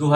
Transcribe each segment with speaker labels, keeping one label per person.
Speaker 1: দু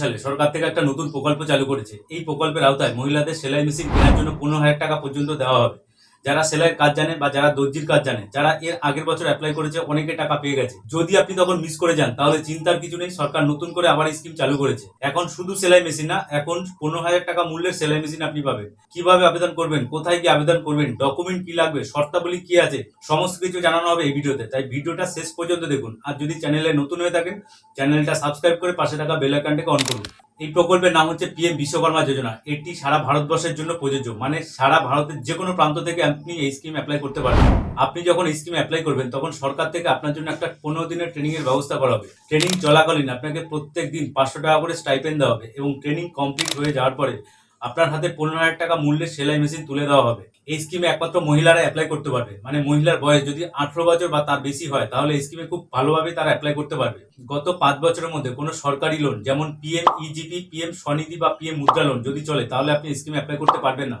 Speaker 1: সালে সরকার থেকে একটা নতুন প্রকল্প চালু করেছে। এই প্রকল্পের আওতায় মহিলাদের সেলাই মেশিন কেনার জন্য পনেরো হাজার টাকা পর্যন্ত দেওয়া হবে। যারা সেলাইয়ের কাজ জানে বা যারা দর্জির কাজ জানে, যারা এর আগের বছর অ্যাপ্লাই করেছে, অনেকে টাকা পেয়ে গেছে। যদি আপনি তখন মিস করে যান, তাহলে চিন্তার কিছু নেই, সরকার নতুন করে আবার স্কিম চালু করেছে। এখন শুধু সেলাই মেশিন না, এখন পনেরো হাজার টাকা মূল্যের সেলাই মেশিন আপনি পাবেন। কীভাবে আবেদন করবেন, কোথায় গিয়ে আবেদন করবেন ডকুমেন্ট কি লাগবে, শর্তাবলী কি আছে, সমস্ত কিছু জানানো হবে এই ভিডিওতে। তাই ভিডিওটা শেষ পর্যন্ত দেখুন। আর যদি চ্যানেলে নতুন হয়ে থাকেন চ্যানেলটা সাবস্ক্রাইব করে পাশে থাকা বেল আইকনটাকে অন করুন। এই প্রকল্পের নাম হচ্ছে পিএম বিশ্বকর্মা যোজনা। এটি সারা ভারতবর্ষের জন্য প্রযোজ্য। মানে সারা ভারতের যে কোনো প্রান্ত থেকে আপনি এই স্কিম অ্যাপ্লাই করতে পারবেন। আপনি যখন এই স্কিম অ্যাপ্লাই করবেন, তখন সরকার থেকে আপনার জন্য একটা পনেরো দিনের ট্রেনিং এর ব্যবস্থা করা হবে। ট্রেনিং চলাকালীন আপনাকে প্রত্যেক দিন পাঁচশো টাকা করে স্টাইপেন দেওয়া হবে এবং ট্রেনিং কমপ্লিট হয়ে যাওয়ার পরে আপনার হাতে পনেরো হাজার টাকা মূল্যের সেলাই মেশিন তুলে দেওয়া হবে। এই স্কিমে একমাত্র মহিলারা অ্যাপ্লাই করতে পারবে। মানে মহিলার বয়স যদি আঠারো বছর বা তার বেশি হয়, তাহলে এই স্কিমে খুব ভালোভাবে তারা অ্যাপ্লাই করতে পারবে। গত পাঁচ বছরের মধ্যে কোনো সরকারি লোন যেমন পিএম ইজিপি পিএম স্বনিধি বা পিএম মুদ্রা লোন যদি চলে, তাহলে আপনি স্কিমে অ্যাপ্লাই করতে পারবেন না।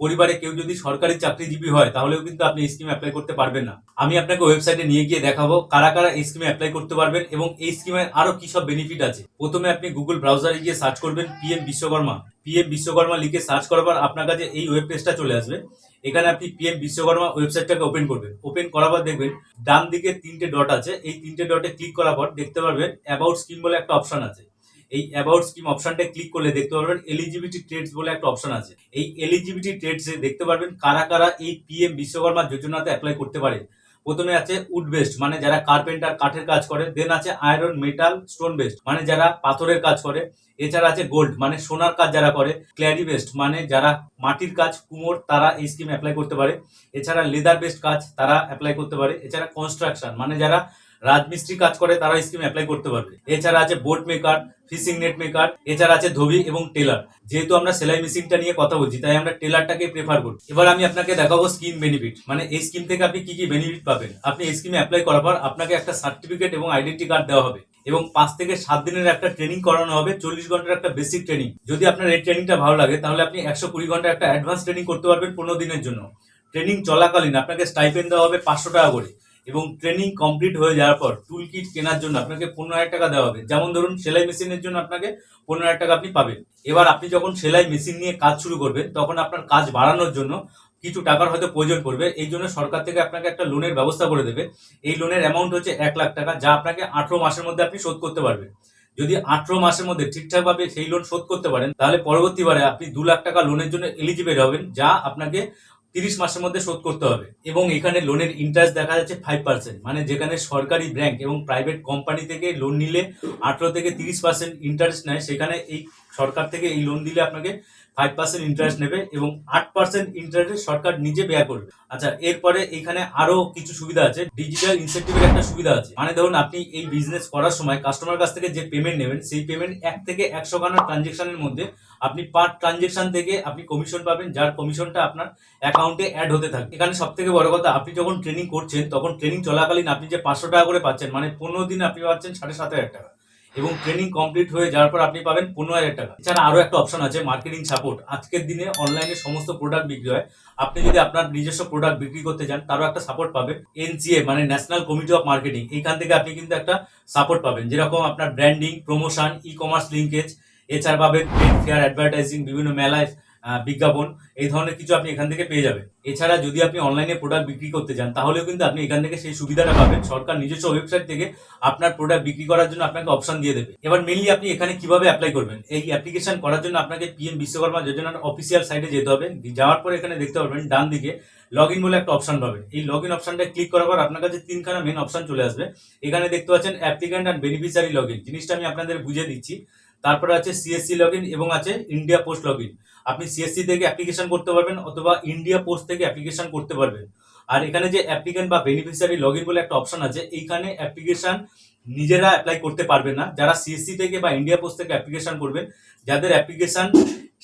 Speaker 1: পরিবারে কেউ যদি সরকারি চাকরিজীবী হয়, তাহলেও কিন্তু আপনি এই স্কিমে অ্যাপ্লাই করতে পারবেন না। আমি আপনাকে ওয়েবসাইটে নিয়ে গিয়ে দেখাবো কারা কারা এই স্কিমে অ্যাপ্লাই করতে পারবেন এবং এই স্কিমের আরও কি সব বেনিফিট আছে। প্রথমে আপনি গুগল ব্রাউজারে গিয়ে সার্চ করবেন পিএম বিশ্বকর্মা পিএম বিশ্বকর্মা লিখে সার্চ করার পর আপনার কাছে এই ওয়েব পেজটা চলে আসবে। এখানে আপনি পিএম বিশ্বকর্মা ওয়েবসাইটটাকে ওপেন করবেন। ওপেন করার পর দেখবেন ডান দিকে তিনটে ডট আছে। এই তিনটে ডটে ক্লিক করার পর দেখতে পারবেন অ্যাবাউট স্কিম বলে একটা অপশন আছে। এই অ্যাবাউট স্কিম অপশনটা ক্লিক করলে দেখতে পারবেন এলিজিবিলিটি ট্রেডস বলে একটা অপশন আছে। এই এলিজিবিলিটি ট্রেডস দেখতে পারবেন কারা কারা এই পিএম বিশ্বকর্মা যোজনাতে অ্যাপ্লাই করতে পারে প্রথমে আছে উড বেস্ট মানে যারা কার্পেন্টার কাঠের কাজ করে। দেন আছে আয়রন মেটাল স্টোন বেস্ট মানে যারা পাথরের কাজ করে। এছাড়া আছে গোল্ড মানে সোনার কাজ যারা করে। ক্ল্যারি বেস্ট মানে যারা মাটির কাজ, কুমোর, তারা এই স্কিমে অ্যাপ্লাই করতে পারে। এছাড়া লেদার বেস্ট কাজ, তারা অ্যাপ্লাই করতে পারে। এছাড়া কনস্ট্রাকশন মানে যারা রাজমিস্ত্রি কাজ করে, তারা স্কিমে অ্যাপ্লাই করতে পারবে। এছাড়া আছে boat maker fishing net maker এছাড়া আছে ধোবি এবং টেলার। যেহেতু আমরা সেলাই মেশিনটা নিয়ে কথা বলছি, তাই আমরা টেলারটাকে প্রেফার করি। এবার আমি আপনাকে দেখাবো স্কিম বেনিফিট মানে এই স্কিম থেকে আপনি কি কি বেনিফিট পাবেন? আপনি এই স্কিমে অ্যাপ্লাই করার পর আপনাকে একটা সার্টিফিকেট এবং আইডেন্টি কার্ড দেওয়া হবে এবং পাঁচ থেকে সাত দিনের একটা ট্রেনিং করানো হবে, চল্লিশ ঘণ্টার একটা বেসিক ট্রেনিং যদি আপনার এই ট্রেনিংটা ভালো লাগে, তাহলে আপনি একশো কুড়ি ঘণ্টা একটা অ্যাডভান্স ট্রেনিং করতে পারবেন পনেরো দিনের জন্য। ট্রেনিং চলাকালীন আপনাকে স্টাইপেন্ড দেওয়া হবে পাঁচশো টাকা করে। এবং ট্রেনিং কমপ্লিট হয়ে যাওয়ার পর টুল কিট কেনার জন্য আপনাকে পনেরো হাজার টাকা দেওয়া হবে। যেমন ধরুন, সেলাই মেশিনের জন্য আপনাকে পনেরো হাজার টাকা আপনি পাবেন। এবার আপনি যখন সেলাই মেশিন নিয়ে কাজ শুরু করবেন, তখন আপনার কাজ বাড়ানোর জন্য কিছু টাকার হয়তো প্রয়োজন পড়বে। এই জন্য সরকার থেকে আপনাকে একটা লোনের ব্যবস্থা করে দেবে। এই লোনের অ্যামাউন্ট হচ্ছে এক লাখ টাকা, যা আপনাকে আঠেরো মাসের মধ্যে আপনি শোধ করতে পারবেন। যদি আঠেরো মাসের মধ্যে ঠিকঠাকভাবে সেই লোন শোধ করতে পারেন, তাহলে পরবর্তীবারে আপনি দু লাখ টাকা লোনের জন্য এলিজিবল হবেন, যা আপনাকে তিরিশ মাসের মধ্যে শোধ করতে হবে। এবং এখানে লোনের ইন্টারেস্ট দেখা যাচ্ছে ফাইভ পার্সেন্ট মানে যেখানে সরকারি ব্যাংক এবং প্রাইভেট কোম্পানি থেকে লোন নিলে আঠেরো থেকে তিরিশ পার্সেন্ট ইন্টারেস্ট নেয়, সেখানে এই সরকার থেকে এই লোন দিলে আপনাকে ফাইভ পার্সেন্ট ইন্টারেস্ট নেবে এবং আট পার্সেন্ট ইন্টারেস্ট সরকার নিজে ব্যয় করবে। আচ্ছা এরপরে এখানে আরও কিছু সুবিধা আছে। ডিজিটাল ইনসেন্টিভের একটা সুবিধা আছে। মানে ধরুন, আপনি এই বিজনেস করার সময় কাস্টমার কাছ থেকে যে পেমেন্ট নেবেন, সেই পেমেন্ট এক থেকে একশো খানা ট্রানজেকশনের মধ্যে আপনি পার ট্রানজেকশন থেকে আপনি কমিশন পাবেন, যার কমিশনটা আপনার অ্যাকাউন্টে অ্যাড হতে থাকে। এখানে সব থেকে বড় কথা, আপনি যখন ট্রেনিং করছেন, তখন ট্রেনিং চলাকালীন আপনি যে পাঁচশো টাকা করে পাচ্ছেন মানে পনেরো দিন আপনি পাচ্ছেন সাড়ে সাত হাজার টাকা। এবং ট্রেনিং কমপ্লিট হয়ে যাওয়ার পর আপনি পাবেন পনেরো হাজার টাকা। এছাড়া আরও একটা অপশন আছে মার্কেটিং সাপোর্ট আজকের দিনে অনলাইনে সমস্ত প্রোডাক্ট বিক্রি হয়। আপনি যদি আপনার নিজস্ব প্রোডাক্ট বিক্রি করতে চান, তারও একটা সাপোর্ট পাবেন এনসিএ মানে ন্যাশনাল কমিটি অফ মার্কেটিং এইখান থেকে আপনি কিন্তু একটা সাপোর্ট পাবেন। যেরকম আপনার branding promotion e commerce linkage এছাড়া পাবেন ফেয়ার অ্যাডভার্টাইজিং বিভিন্ন মেলায় বিজ্ঞাপন, এই ধরনের কিছু আপনি এখান থেকে পেয়ে যাবেন। এছাড়া যদি আপনি অনলাইনে প্রোডাক্ট বিক্রি করতে চান, তাহলেও কিন্তু আপনি এখান থেকে সেই সুবিধাটা পাবেন। সরকার নিজস্ব ওয়েবসাইট থেকে আপনার প্রোডাক্ট বিক্রি করার জন্য আপনাকে অপশন দিয়ে দেবে। এবার মেনলি আপনি এখানে কীভাবে অ্যাপ্লাই করবেন? এই অ্যাপ্লিকেশন করার জন্য আপনাকে পিএম বিশ্বকর্মা যোজনার অফিসিয়াল সাইটে যেতে হবে। যাওয়ার পরে এখানে দেখতে পারবেন, ডান দিকে লগ ইন বলে একটা অপশন পাবেন। এই লগ ইন অপশনটা ক্লিক করার পর আপনার কাছে তিনখানা মেন অপশন চলে আসবে। এখানে দেখতে পাচ্ছেন applicant and beneficiary log in জিনিসটা আমি আপনাদের বুঝিয়ে দিচ্ছি। তারপরে আছে সিএসসি লগ এবং আছে ইন্ডিয়া পোস্ট লগ আপনি সিএসসি থেকে অ্যাপ্লিকেশন করতে পারবেন অথবা ইন্ডিয়া পোস্ট থেকে অ্যাপ্লিকেশন করতে পারবেন। আর এখানে যে অ্যাপ্লিকেন্ট বা বেনিফিশিয়ারি লগ বলে একটা অপশন আছে, এইখানে অ্যাপ্লিকেশন নিজেরা অ্যাপ্লাই করতে পারবে না। যারা সিএসসি থেকে বা ইন্ডিয়া পোস্ট থেকে অ্যাপ্লিকেশন করবেন, যাদের অ্যাপ্লিকেশন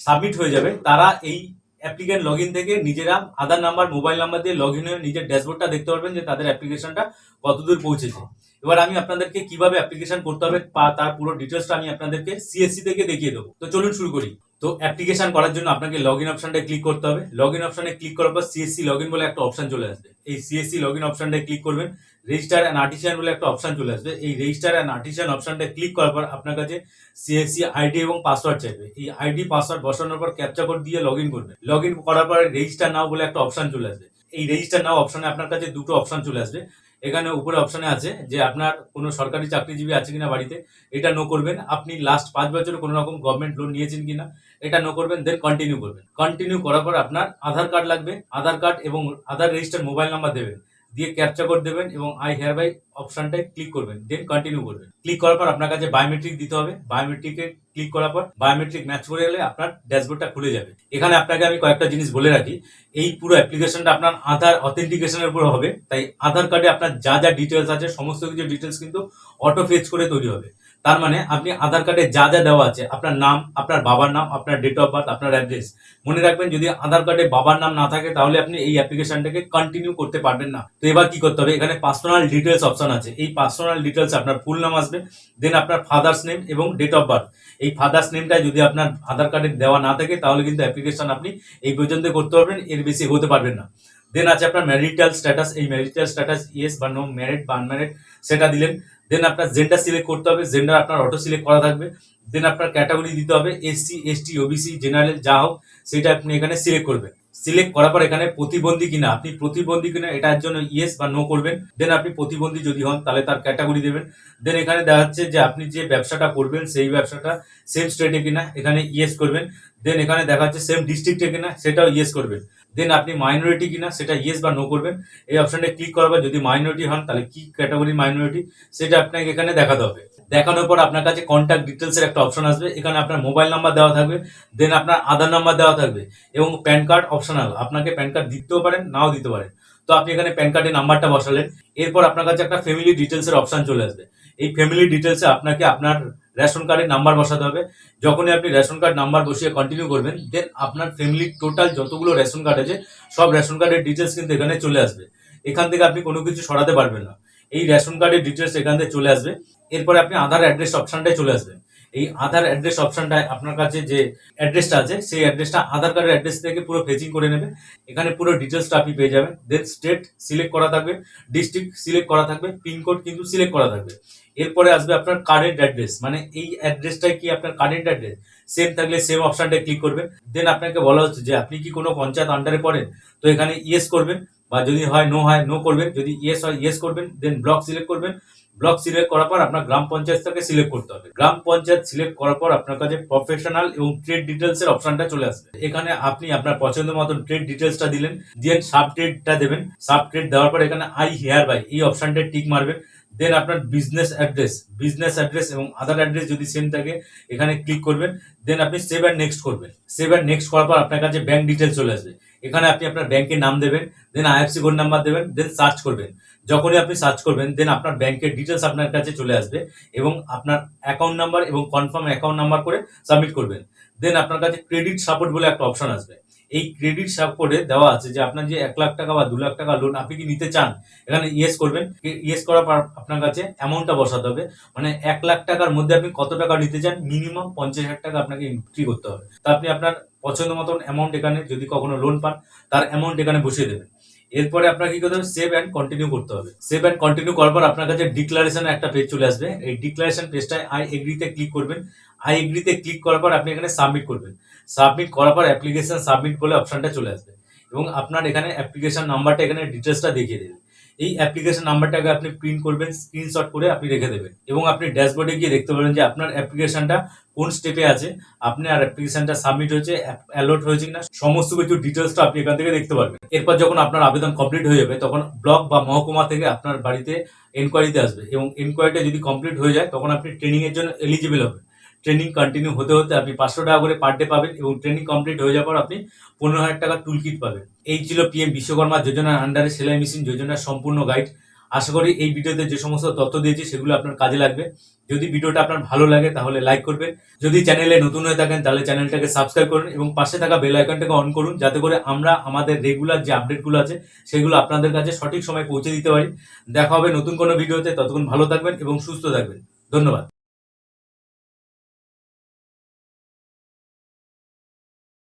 Speaker 1: সাবমিট হয়ে যাবে, তারা এই অ্যাপ্লিকেন্ট লগ থেকে নিজেরা আধার নাম্বার মোবাইল নাম্বার দিয়ে লগ ইন হয়ে নিজের ড্যাশবোর্ডটা দেখতে পারবেন যে তাদের অ্যাপ্লিকেশনটা কতদূর পৌঁছেছে। এবার আমি আপনাদেরকে কীভাবে অ্যাপ্লিকেশন করতে হবে তার পুরো ডিটেলসটা আমি আপনাদেরকে সিএসসি থেকে দেখিয়ে দেবো। তো চলুন শুরু করি। তো অ্যাপ্লিকেশন করার জন্য আপনাকে লগ ইন অপশনটা ক্লিক করতে হবে। লগ ইন অপশনে ক্লিক করার পর সিএসসি লগ ইন বলে একটা অপশন চলে আসবে। এই সিএসসি লগ ইন অপশনটায় ক্লিক করবেন। রেজিস্টার অ্যান্ড আর্টিসিয়ান বলে একটা অপশন চলে আসবে। এই রেজিস্টার অ্যান্ড আর্টিসিয়ান অপশনটা ক্লিক করার পর আপনার কাছে সিএসসি আইডি এবং পাসওয়ার্ড চাইবে। এই আইডি পাসওয়ার্ড বসানোর পর ক্যাপচা কোড দিয়ে লগ ইন করবে। লগ ইন করার পর রেজিস্টার নাও বলে একটা অপশন চলে আসবে। এই রেজিস্টার নাও অপশনে আপনার কাছে দুটো অপশন চলে আসবে। এখানে উপরে অপশানে আছে যে আপনার কোনো সরকারি চাকরিজীবী আছে কিনা বাড়িতে, এটা নো করবেন। আপনি লাস্ট পাঁচ বছরে কোনো রকম গভর্নমেন্ট লোন নিয়েছেন কিনা, এটা নো করবেন দেন কন্টিনিউ করবেন। কন্টিনিউ করার পর আপনার আধার কার্ড লাগবে, আধার কার্ড এবং আধার রেজিস্টার মোবাইল নাম্বার দেবেন। দিয়ে ক্যাপচার কোড দেবেন এবং আই হেয়ার বাই অপশনটায় ক্লিক করবেন দেন কন্টিনিউ করবেন। ক্লিক করার পর আপনার কাছে বায়োমেট্রিক দিতে হবে। বায়োমেট্রিকে ক্লিক করার পর বায়োমেট্রিক ম্যাচ করে গেলে আপনার ড্যাশবোর্ডটা খুলে যাবে। এখানে আপনাকে আমি কয়েকটা জিনিস বলে রাখি। এই পুরো অ্যাপ্লিকেশনটা আপনার আধার অথেন্টিকেশনের উপর হবে। তাই আধার কার্ডে আপনার যা যা ডিটেলস আছে, সমস্ত কিছু ডিটেলস কিন্তু অটো ফেচ করে তৈরি হবে। তার মানে আপনি আধার কার্ডে যা যা দেওয়া আছে, আপনার নাম, আপনার বাবার নাম, আপনার ডেট অফ বার্থ আপনার অ্যাড্রেস মনে রাখবেন যদি আধার কার্ডে বাবার নাম না থাকে তাহলে আপনি এই অ্যাপ্লিকেশনটাকে কন্টিনিউ করতে পারবেন না। তো এবার কি করতে হবে? এখানে পার্সোনাল ডিটেলস অপশন আছে। এই পার্সোনাল ডিটেলস আপনার ফুল নাম আসবে দেন আপনার ফাদার্স নেম এবং ডেট অফ বার্থ এই ফাদার্স নেমটা যদি আপনার আধার কার্ডে দেওয়া না থাকে তাহলে কিন্তু অ্যাপ্লিকেশন আপনি এই পর্যন্ত করতে পারবেন, এর বেশি হতে পারবেন না। দেন আছে আপনার ম্যারিটাল স্ট্যাটাস এই ম্যারিটাল স্ট্যাটাস ইয়েস বা নো ম্যারিড বা আনম্যারিড সেটা দিলেন। দেন আপনার জেন্ডার সিলেক্ট করতে হবে জেন্ডার আপনার অটো সিলেক্ট করা থাকবে। দেন আপনার ক্যাটাগরি দিতে হবে এসসি এসটি ওবিসি জেনারেল যা হোক, সেটা আপনি এখানে সিলেক্ট করবেন। সিলেক্ট করার পর এখানে প্রতিবন্ধী কিনা, আপনি প্রতিবন্ধী কিনা, এটার জন্য ইয়েস বা নো করবেন। দেন আপনি প্রতিবন্ধী যদি হন, তাহলে তার ক্যাটাগরি দেবেন। দেন এখানে দেখা যাচ্ছে যে আপনি যে ব্যবসাটা করবেন, সেই ব্যবসাটা সেম স্টেটে কিনা, এখানে ইয়েস করবেন। দেন এখানে দেখা যাচ্ছে সেম ডিস্ট্রিক্টে কিনা, সেটাও ইয়েস করবেন। দেন আপনি মাইনরিটি কিনা, সেটা ইয়েস বা নো করবেন। এই অপশনটা ক্লিক করার পর যদি মাইনরিটি হন, তাহলে কি ক্যাটাগরি মাইনরিটি সেটা আপনাকে এখানে দেখাতে হবে। দেখানোর পর আপনার কাছে কন্ট্যাক্ট ডিটেলসের একটা অপশন আসবে। এখানে আপনার মোবাইল নাম্বার দেওয়া থাকবে। দেন আপনার আধার নাম্বার দেওয়া থাকবে। এবং প্যান কার্ড অপশনাল আপনাকে প্যান কার্ড দিতেও পারেন, নাও দিতে পারেন। তো আপনি এখানে প্যান কার্ডের নাম্বারটা বসালেন। এরপর আপনার কাছে একটা ফ্যামিলি ডিটেলসের অপশন চলে আসবে। এই ফ্যামিলি ডিটেলসে আপনাকে আপনার রেশন কার্ডের নাম্বার বসাতে হবে। যখনই আপনি রেশন কার্ড নাম্বার বসিয়ে কন্টিনিউ করবেন দেন আপনার ফ্যামিলির টোটাল যতগুলো রেশন কার্ড আছে, সব রেশন কার্ডের ডিটেলস কিন্তু এখানে চলে আসবে। এখান থেকে আপনি কোনো কিছু সরাতে পারবেন না। এই রেশন কার্ডের ডিটেলস এখান থেকে চলে আসবে। এরপরে আপনি আধার অ্যাড্রেস অপশানটাই চলে আসবেন। এই আধার অ্যাড্রেস অপশনটায় আপনার কাছে যে অ্যাড্রেসটা আছে, সেই অ্যাড্রেসটা আধার কার্ডের অ্যাড্রেস থেকে পুরো ফেচিং করে নেবে। এখানে পুরো ডিটেলসটা আপনি পেয়ে যাবেন। দেন স্টেট সিলেক্ট করা থাকবে ডিস্ট্রিক্ট সিলেক্ট করা থাকবে পিনকোড কিন্তু সিলেক্ট করা থাকবে। এরপরে আসবে আপনার কারেন্ট অ্যাড্রেস মানে এই অ্যাড্রেসটাই কি আপনার কারেন্ট অ্যাড্রেস সেম থাকলে সেম অপশনটায় ক্লিক করবেন দেন আপনাকে বলা হচ্ছে যে আপনি কি কোনো পঞ্চায়েত আন্ডারে পড়েন? তো এখানে ইয়েস করবেন। বা যদি হয় নো হয় নো করবেন। যদি ইয়েস হয় ইয়েস করবেন দেন ব্লক সিলেক্ট করবেন। ব্লক সিলেক্ট করার পর আপনার গ্রাম পঞ্চায়েতটাকে সিলেক্ট করতে হবে। গ্রাম পঞ্চায়েত সিলেক্ট করার পর আপনার কাছে প্রফেশনাল এবং ট্রেড ডিটেলস এর অপশনটা চলে আসবে। এখানে আপনি আপনার পছন্দ মতন ট্রেড ডিটেলসটা দিলেন, দিয়ে সাব ট্রেডটা দেবেন। সাব ট্রেড দেওয়ার পর এখানে আই হেয়ার বাই এই অপশনটা টিক মারবেন। দেন আপনার বিজনেস অ্যাড্রেস বিজনেস অ্যাড্রেস এবং আধার অ্যাড্রেস যদি সেম থাকে, এখানে ক্লিক করবেন। দেন আপনি সেভ অ্যান্ড নেক্সট করবেন। সেভ অ্যান্ড নেক্সট করার পর আপনার কাছে ব্যাংক ডিটেলস চলে আসবে। এখানে আপনি আপনার ব্যাংকের নাম দেবেন দেন আইএফসি কোড নাম্বার দেবেন দেন সার্চ করবেন। যখনই আপনি সার্চ করবেন দেন আপনার ব্যাংকের ডিটেলস আপনার কাছে চলে আসবে এবং আপনার অ্যাকাউন্ট নাম্বার এবং কনফার্ম অ্যাকাউন্ট নাম্বার করে সাবমিট করবেন। দেন আপনার কাছে ক্রেডিট সাপোর্ট বলে একটা অপশন আসবে। এই ক্রেডিট সাপোর্টে দেওয়া আছে যে আপনার যে এক লাখ টাকা বা দু লাখ টাকা লোন আপনি কি নিতে চান, এখানে ইয়েস করবেন। ইয়েস করার পর আপনার কাছে অ্যামাউন্টটা বসাতে হবে। মানে এক লাখ টাকার মধ্যে আপনি কত টাকা নিতে চান মিনিমাম পঞ্চাশ হাজার টাকা আপনাকে এন্ট্রি করতে হবে। তা আপনি আপনার পছন্দ মতন অ্যামাউন্ট এখানে যদি কখনো লোন পান, তার অ্যামাউন্ট এখানে বসিয়ে দেবেন। এরপরে আপনাকে কি করতে হবে? সেভ অ্যান্ড কন্টিনিউ করতে হবে। সেভ অ্যান্ড কন্টিনিউ করার পর আপনার কাছে ডিক্লারেশনের একটা পেজ চলে আসবে। এই ডিক্লারেশন পেজটায় আই এগ্রিতে ক্লিক করবেন। আই এগ্রিতে ক্লিক করার পর আপনি এখানে সাবমিট করবেন। সাবমিট করার পর অ্যাপ্লিকেশন সাবমিট বলে অপশনটা চলে আসবে। এবং আপনার এখানে অ্যাপ্লিকেশন নাম্বারটা এখানে ডিটেলসটা দেখিয়ে দেবে। এই অ্যাপ্লিকেশন নাম্বারটাকে আপনি প্রিন্ট করবেন স্ক্রিনশট করে আপনি রেখে দেবেন। এবং আপনি ড্যাশবোর্ডে গিয়ে দেখতে পাবেন যে আপনার অ্যাপ্লিকেশনটা কোন স্টেপে আছে। আপনি আর অ্যাপ্লিকেশনটা সাবমিট হয়েছে অ্যালোট হয়েছে কিনা, সমস্ত কিছু ডিটেলসটা আপনি এখান থেকে দেখতে পারবেন। এরপর যখন আপনার আবেদন কমপ্লিট হয়ে যাবে, তখন ব্লক বা মহকুমা থেকে আপনার বাড়িতে এনকোয়ারিতে আসবে। এবং এনকোয়ারিটা যদি কমপ্লিট হয়ে যায়, তখন আপনি ট্রেনিং এর জন্য এলিজিবল হবেন। ট্রেনিং কন্টিনিউ হতে হতে আপনি পাঁচশো টাকা করে পার ডে পাবেন এবং ট্রেনিং কমপ্লিট হয়ে যাওয়ার পর আপনি পনেরো হাজার টাকা টুল কিট পাবেন। এই ছিল পিএম বিশ্বকর্মা যোজনার আন্ডারে সেলাই মেশিন যোজনার সম্পূর্ণ গাইড আশা করি এই ভিডিওতে যে সমস্ত তথ্য দিয়েছি সেগুলো আপনার কাজে লাগবে। যদি ভিডিওটা আপনার ভালো লাগে তাহলে লাইক করবেন। যদি চ্যানেলে নতুন হয়ে থাকেন তাহলে চ্যানেলটাকে সাবস্ক্রাইব করুন এবং পাশে থাকা বেল আইকনটাকে অন করুন যাতে করে আমরা আমাদের রেগুলার যে আপডেটগুলো আছে সেগুলো আপনাদের কাছে সঠিক সময় পৌঁছে দিতে পারি। দেখা হবে নতুন কোনো ভিডিওতে। ততক্ষণ ভালো থাকবেন এবং সুস্থ থাকবেন। ধন্যবাদ।